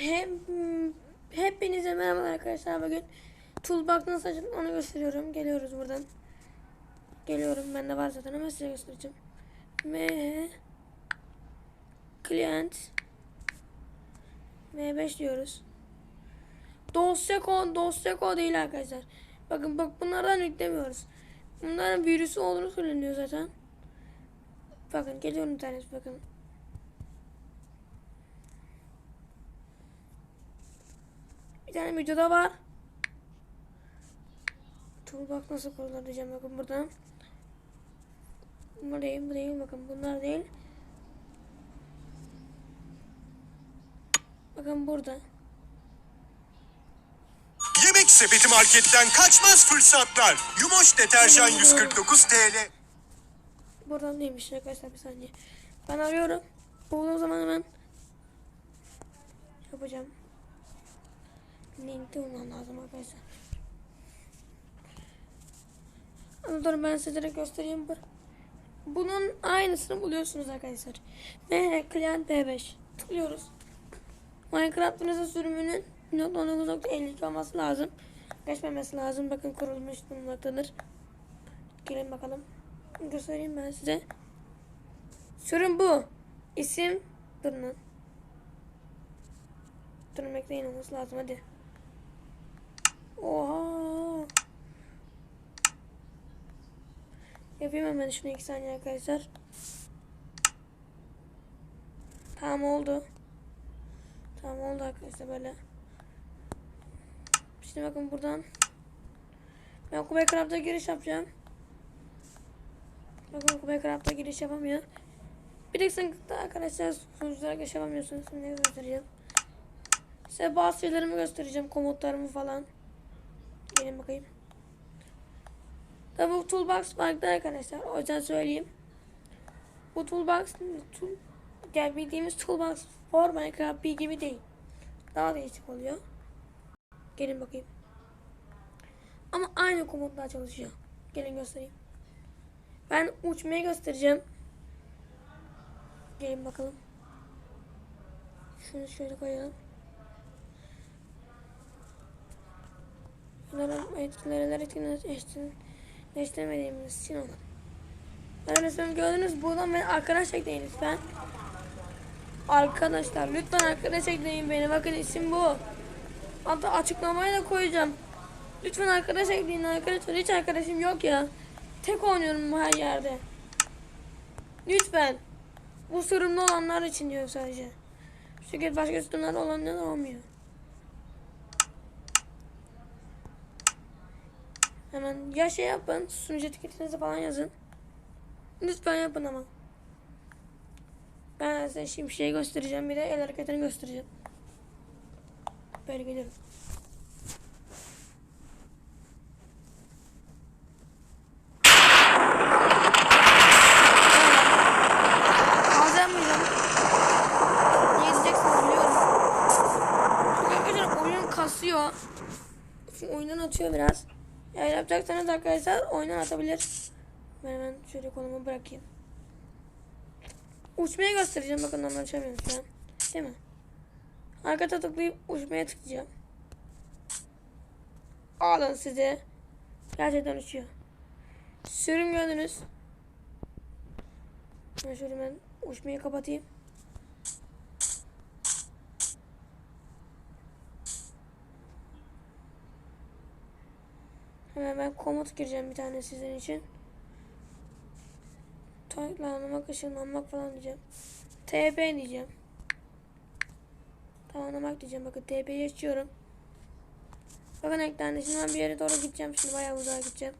Hem hepinize merhaba arkadaşlar bugün toolbox nasıl onu gösteriyorum. Geliyoruz buradan. Geliyorum bende var zaten ama size göstereceğim. M client M5 diyoruz. Dosya kod, dosya kod değil arkadaşlar. Bakın bak bunlardan yüklemiyoruz. Bunların virüsü olduğunu söyleniyor zaten. Bakın geliyorum tanesi bakın. Bir tane videoda var. Toolbox nasıl kurulur diyeceğim bakın buradan. Bu değil, bu değil bakın bunlar değil. Bakın burada. Yemek sepeti marketten kaçmaz fırsatlar. Yumoş deterjan 149 TL. Buradan değilmiş arkadaşlar bir saniye. Ben arıyorum. Bulduğum zaman hemen yapacağım. Linkte bulmam lazım arkadaşlar. Dur ben size direkt göstereyim. Bu- Bunun aynısını buluyorsunuz arkadaşlar. M Client B5 tıklıyoruz. Minecraft'ınızın sürümünün 19.52 olması lazım. Geçmemesi lazım. Bakın kurulmuş bulunmaktadır. Gelin bakalım. Göstereyim ben size. Sürüm bu. İsim durun lan. Durun bekleyin olması lazım hadi. Oha. Yapayım hemen şunu iki saniye arkadaşlar. Tamam oldu. Tamam oldu arkadaşlar böyle. Şimdi bakın buradan. Ben Kubecraft'a giriş yapacağım. Bakın Kubecraft'a giriş yapamıyor. Bir tek sıkıntı arkadaşlar sunuculara. Şimdi ne göstereceğim. Size bazı şeylerimi göstereceğim. Komutlarımı falan. Gelin bakayım. Tabi bu toolbox farklı arkadaşlar. O yüzden söyleyeyim. Bu toolbox tool, yani bildiğimiz toolbox for Minecraft bir gibi değil. Daha değişik oluyor. Gelin bakayım. Ama aynı komutlar çalışıyor. Gelin göstereyim. Ben uçmayı göstereceğim. Gelin bakalım. Şunu şöyle koyalım. Etkileri etkileştirmediğimiz için olur. Ben mesela gördünüz buradan beni arkadaş ekleyin lütfen. Arkadaşlar lütfen arkadaş ekleyin beni. Bakın isim bu. Hatta açıklamayı da koyacağım. Lütfen arkadaş ekleyin arkadaşlar. Hiç arkadaşım yok ya. Tek oynuyorum her yerde. Lütfen. Bu sorumlu olanlar için diyor sadece. Çünkü başka sorunlar olanlar olmuyor. Hemen ya şey yapın. Sunucu etiketinizi falan yazın. Lütfen yapın ama. Ben size şimdi şey göstereceğim. Bir de el hareketini göstereceğim. Böyle geliyorum. Kasıyor. Oyundan atıyor biraz. Yapacaksanız arkadaşlar oyundan atabilir. Ben hemen şöyle kolumu bırakayım. Uçmaya göstereceğim. Bakın normal uçamıyorum şu an. Değil mi? Arkada tıklayıp uçmaya tıklayacağım. Alın size. Gerçekten uçuyor. Sürüm gördünüz. Ben şöyle ben uçmayı kapatayım. Hemen ben komut gireceğim bir tane sizin için. Tıklanmak, ışınlanmak falan diyeceğim. TP diyeceğim. Tamamlamak diyeceğim. Bakın TP'yi açıyorum. Bakın eklendi. Şimdi ben bir yere doğru gideceğim. Şimdi bayağı uzağa gideceğim.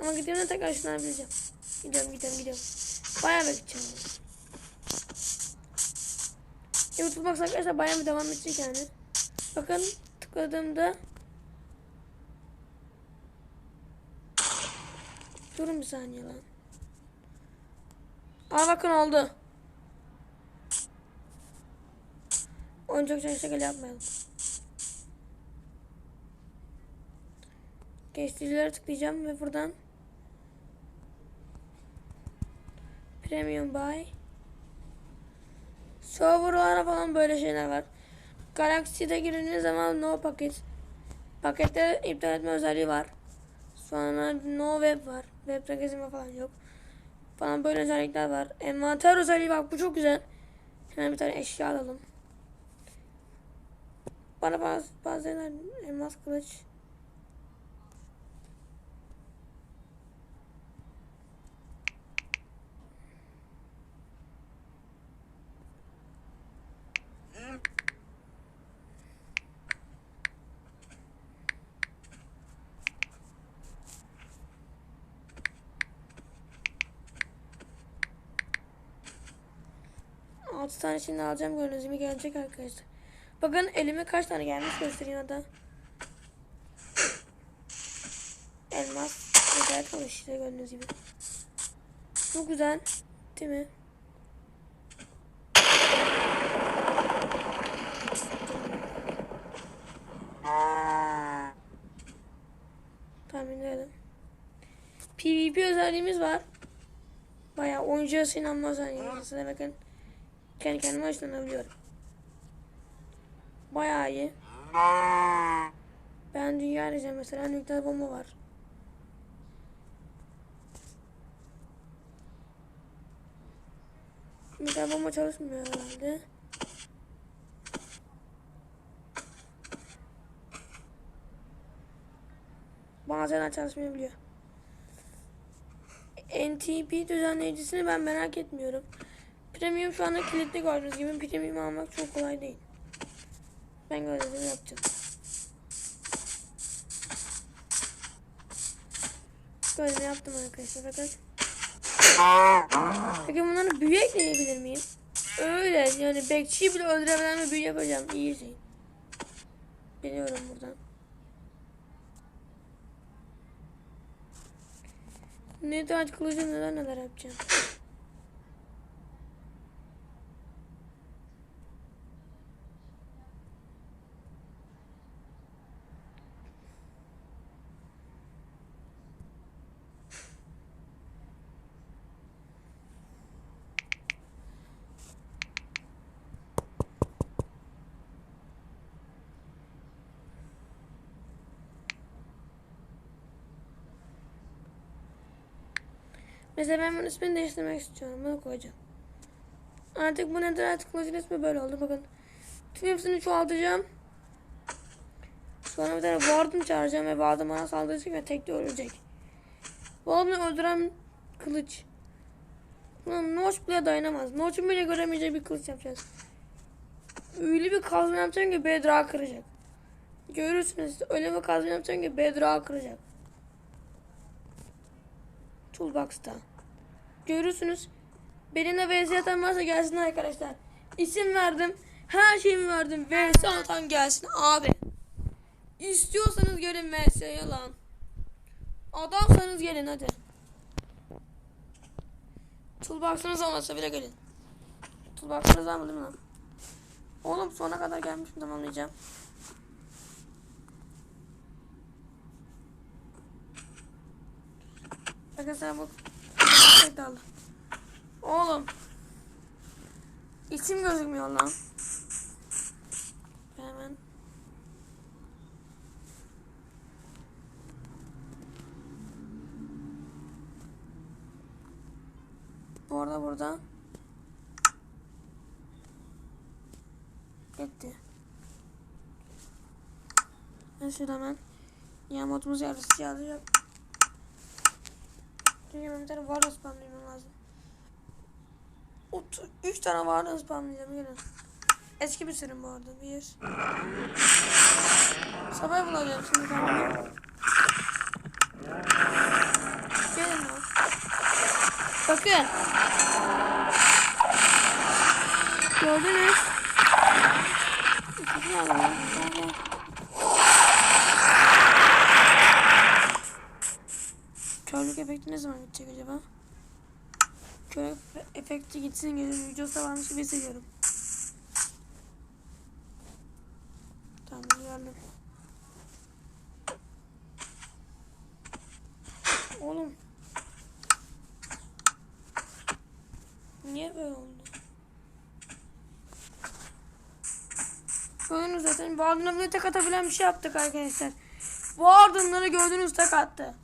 Ama gidiyorum da tekrar ışınlanabileceğim. Gidiyorum gidiyorum gidiyorum. Bayağı bekleyeceğim. YouTube baksak arkadaşlar bayağı bir devam edecek yani. Bakın tıkladığımda Durun bir saniye lan. Aa bakın oldu. Oyuncak çok şekil yapmayalım. Geçticilere tıklayacağım ve buradan Premium buy Serverlara falan böyle şeyler var. Galaxy'de girdiğiniz zaman no paket. Pakette iptal etme özelliği var. Sonra no web var. Web'de gezinme falan yok. Falan böyle özellikler var. Envanter özelliği bak bu çok güzel. Hemen bir tane eşya alalım. Bana bazı bazen elmas kılıç. Altı tane şimdi alacağım gördüğünüz gibi gelecek arkadaşlar. Bakın elime kaç tane gelmiş göstereyim hatta. Elmas güzel kalmış işte gördüğünüz gibi. Çok güzel. Değil mi? Tahmin edelim. PvP özelliğimiz var. Bayağı oyuncuya sinanma özelliğimiz. Mesela bakın. Kendi kendime ışınlanabiliyorum. Bayağı iyi. Ben dünya arayacağım mesela nükleer bomba var. Nükleer bomba çalışmıyor herhalde. Bazen çalışmayabiliyor. NTP düzenleyicisini ben merak etmiyorum. Premium şu anda kilitli gördüğünüz gibi premium almak çok kolay değil. Ben görevimi yapacağım. Görevimi yaptım arkadaşlar bakın. Peki bunları büyü ekleyebilir miyim? Öyle yani bekçiyi bile öldürebilen bir büyü yapacağım. İyi izleyin. Biliyorum buradan. Ne de aç kılıcı neler neler yapacağım. Mesela ben bunun ismini değiştirmek istiyorum. Bunu koyacağım. Artık bu nedir artık kılıcın ismi böyle oldu. Bakın. Tüm hepsini çoğaltacağım. Sonra bir tane warden çağıracağım ve warden bana saldıracak ve tek de ölecek. Warden'ı öldüren kılıç. Lan Notch bile dayanamaz. Notch'un bile göremeyeceği bir kılıç yapacağız. Öyle bir kazma yapacağım ki Bedrock'ı kıracak. Görürsünüz. Öyle bir kazma yapacağım ki Bedrock'ı kıracak. Toolbox'ta. Görürsünüz. Benimle vs atan varsa gelsin arkadaşlar. İsim verdim. Her şeyimi verdim. Vs atan gelsin abi. İstiyorsanız gelin vs'ye lan. Adamsanız gelin hadi. Toolbox'ınız olmasa bile gelin. Toolbox'ınız var lan? Oğlum sona kadar gelmişim tamamlayacağım. Arkadaşlar. Tek daldı. Oğlum. İsim gözükmüyor lan. Hemen. Bu arada burada. Gitti. Ben şurada hemen. Ya modumuz yarısı yazacak. Ben bir tane vardı spamlamam lazım. 3 tane vardı spamlayacağım gelin. Eski bir sürüm bu arada. Bir. Sabah bulacağım şimdi tamam? Gelin lan. Bakın. Gördünüz. İkinci. Gel, gel. Körlük efekti ne zaman gidecek acaba? Körlük efekti gitsin gelin videosu da varmış gibi hissediyorum. Tamam geldim. Oğlum. Niye böyle oldu? Gördünüz zaten. Warden'a bile tek atabilen bir şey yaptık arkadaşlar. Warden'ları gördünüz tek attı.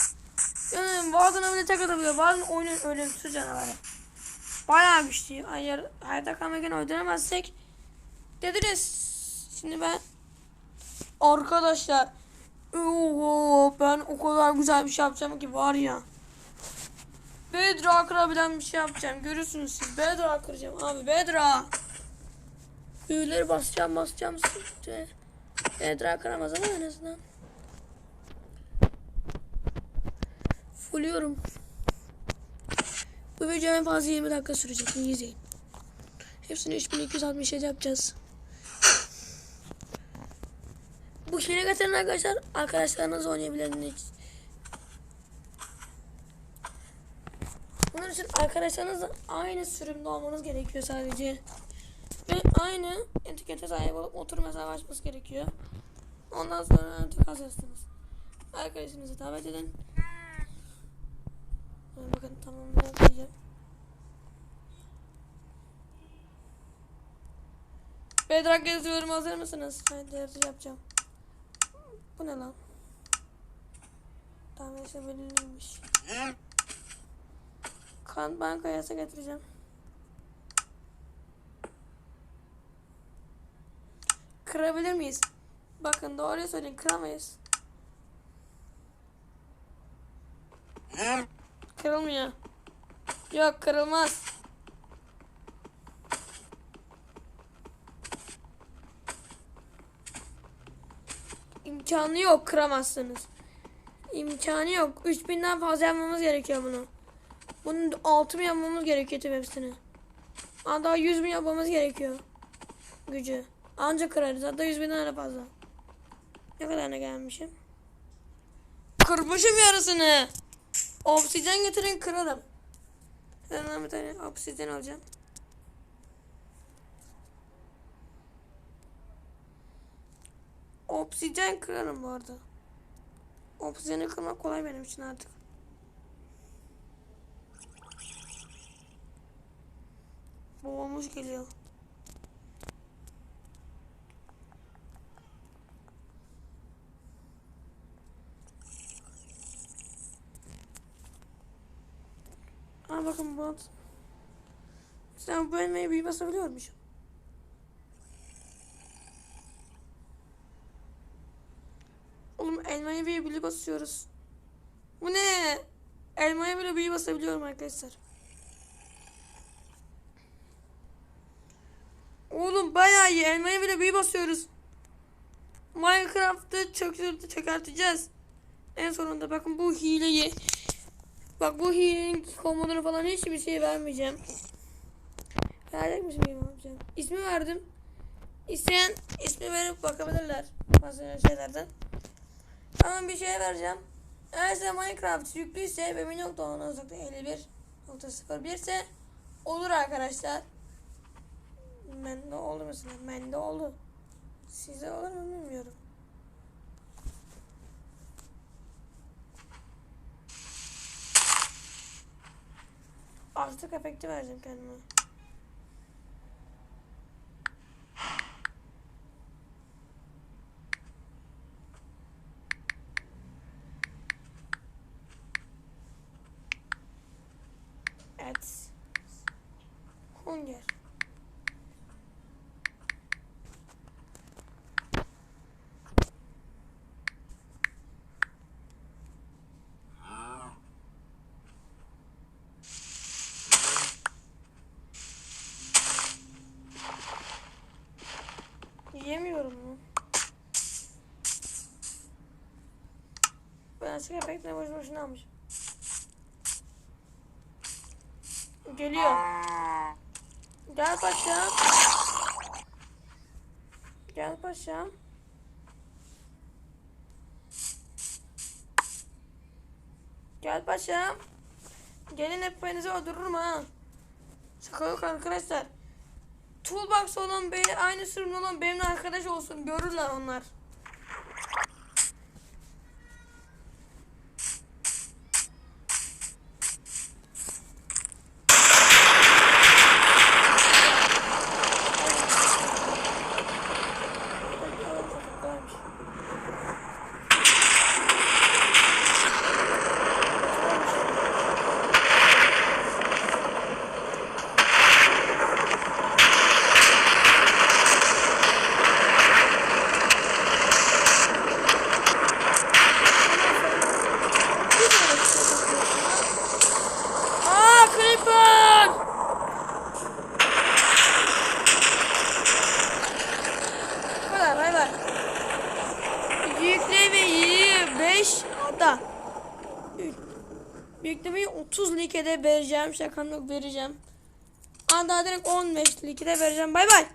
Yani Warden'a bile tek atabiliyor. Warden oyunun ölümsüz canavarı. Bayağı güçlü. Eğer hayatta kalmayken öldüremezsek dediniz. Şimdi ben arkadaşlar Oo, ben o kadar güzel bir şey yapacağım ki var ya. Bedra bir şey yapacağım. Görürsünüz siz. Bedra kıracağım abi. Bedra. Büyüleri basacağım basacağım. Bedra kıramaz ama en azından. Fulluyorum. Bu video en fazla 20 dakika sürecek. İyi izleyin. Hepsini 3267 yapacağız. Bu hile getiren arkadaşlar arkadaşlarınız oynayabilirsiniz. Bunun için arkadaşlarınızla aynı sürümde olmanız gerekiyor sadece. Ve aynı etikete sahip olup oturum hesabı gerekiyor. Ondan sonra hazırsınız. Arkadaşınızı davet edin. Ee, Bakın tamam diyeceğim. Bedrock yazıyorum hazır mısınız? Hadi yarışı yapacağım. Bu ne lan? Tamam işte belirliymiş. Kan bankayasa getireceğim. Kırabilir miyiz? Bakın doğruyu söyleyin kıramayız. Kırılmıyor. Yok kırılmaz. İmkanı yok kıramazsınız. İmkanı yok. 3000'den fazla yapmamız gerekiyor bunu. Bunun 6000 yapmamız gerekiyor tüm hepsini. Aa, daha 100 bin yapmamız gerekiyor. Gücü. Ancak kırarız. Hatta 100 binden de fazla. Ne kadarına gelmişim? Kırmışım yarısını. Obsidyen getirin kırarım. Hemen bir tane obsidyen alacağım. Obsidyen kırarım bu arada. Obsidyeni kırmak kolay benim için artık. Boğulmuş geliyor. Aa bakın bu Sen bu elmayı büyü basabiliyormuşum. Oğlum elmaya bile büyü basıyoruz. Bu ne? Elmaya bile büyü basabiliyorum arkadaşlar. Oğlum bayağı iyi. Elmaya bile büyü basıyoruz. Minecraft'ı çöktürdü çökerteceğiz. En sonunda bakın bu hileyi. Bak bu hilenin komodunu falan hiçbir şey vermeyeceğim. Verecek misin bilmiyorum yapacağım. İsmi verdim. İsteyen ismi verip bakabilirler. Bazı şeylerden. Ama bir şey vereceğim. Eğer size Minecraft yüklüyse ve 1.10.51.01 ise olur arkadaşlar. Bende oldu mesela. Bende oldu. Size olur mu bilmiyorum. Artık efekti vereceğim kendime. Mu? Ben açık efektine boş boşuna almışım. Geliyor. Gel paşam. Gel paşam. Gel paşam. Gelin hepinizi öldürürüm ha. Şaka arkadaşlar. Toolbox olan aynı sürümde olan benimle arkadaş olsun. Görürler onlar. Vereceğim. Şakam yok vereceğim. Hatta direkt 15 likede vereceğim. Bay bay.